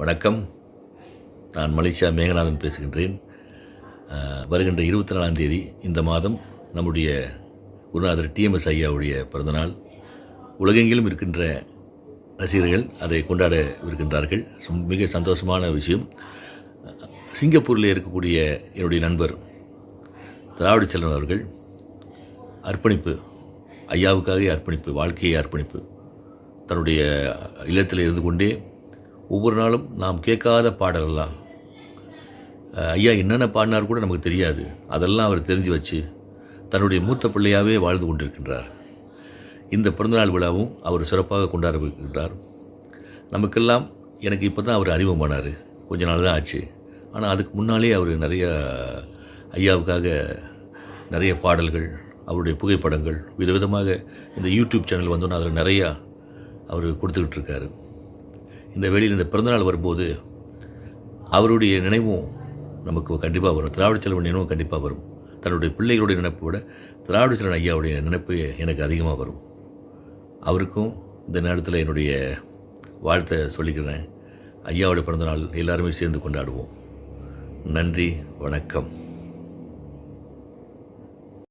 வணக்கம். நான் மலேசியா மேகநாதன் பேசுகின்றேன். வருகின்ற இருபத்தி நாலாம் தேதி இந்த மாதம் நம்முடைய குருநாதர் டிஎம்எஸ் ஐயாவுடைய பிறந்தநாள். உலகெங்கிலும் இருக்கின்ற ரசிகர்கள் அதை கொண்டாடவிருக்கின்றார்கள் சும்- மிக சந்தோஷமான விஷயம். சிங்கப்பூரில் இருக்கக்கூடிய என்னுடைய நண்பர் திராவிட செல்வன் அவர்கள் அர்ப்பணிப்பு ஐயாவுக்காக அர்ப்பணிப்பு வாழ்க்கையை அர்ப்பணிப்பு தன்னுடைய இல்லத்தில் இருந்து கொண்டே ஒவ்வொரு நாளும் நாம் கேட்காத பாடலெல்லாம் ஐயா என்னென்ன பாடினார் கூட நமக்கு தெரியாது. அதெல்லாம் அவர் தெரிஞ்சு வச்சு தன்னுடைய மூத்த பிள்ளையாகவே வாழ்ந்து கொண்டிருக்கின்றார். இந்த பிறந்தநாள் விழாவும் அவர் சிறப்பாக கொண்டாடப்படுகின்றார் நமக்கெல்லாம் எனக்கு இப்போ தான் அவர் அறிமுகமானார். கொஞ்ச நாள் தான் ஆச்சு. ஆனால் அதுக்கு முன்னாலே அவர் நிறைய ஐயாவுக்காக நிறைய பாடல்கள் அவருடைய புகைப்படங்கள் விதவிதமாக இந்த யூடியூப் சேனல் வந்தோன்னே அதில் நிறையா அவர் கொடுத்துக்கிட்டு இருக்காரு. இந்த வேளையில் இந்த பிறந்தநாள் வரும்போது அவருடைய நினைவும் நமக்கு கண்டிப்பாக வரும். திராவிட செல்வன் நினைவும் கண்டிப்பாக வரும். தன்னுடைய பிள்ளைகளுடைய நினைப்பை விட திராவிடச்செல்வன் ஐயாவுடைய நினைப்பு எனக்கு அதிகமாக வரும். அவருக்கும் இந்த நேரத்தில் என்னுடைய வாழ்த்தை சொல்லிக்கிறேன். ஐயாவுடைய பிறந்தநாள் எல்லாருமே சேர்ந்து கொண்டாடுவோம். நன்றி வணக்கம்.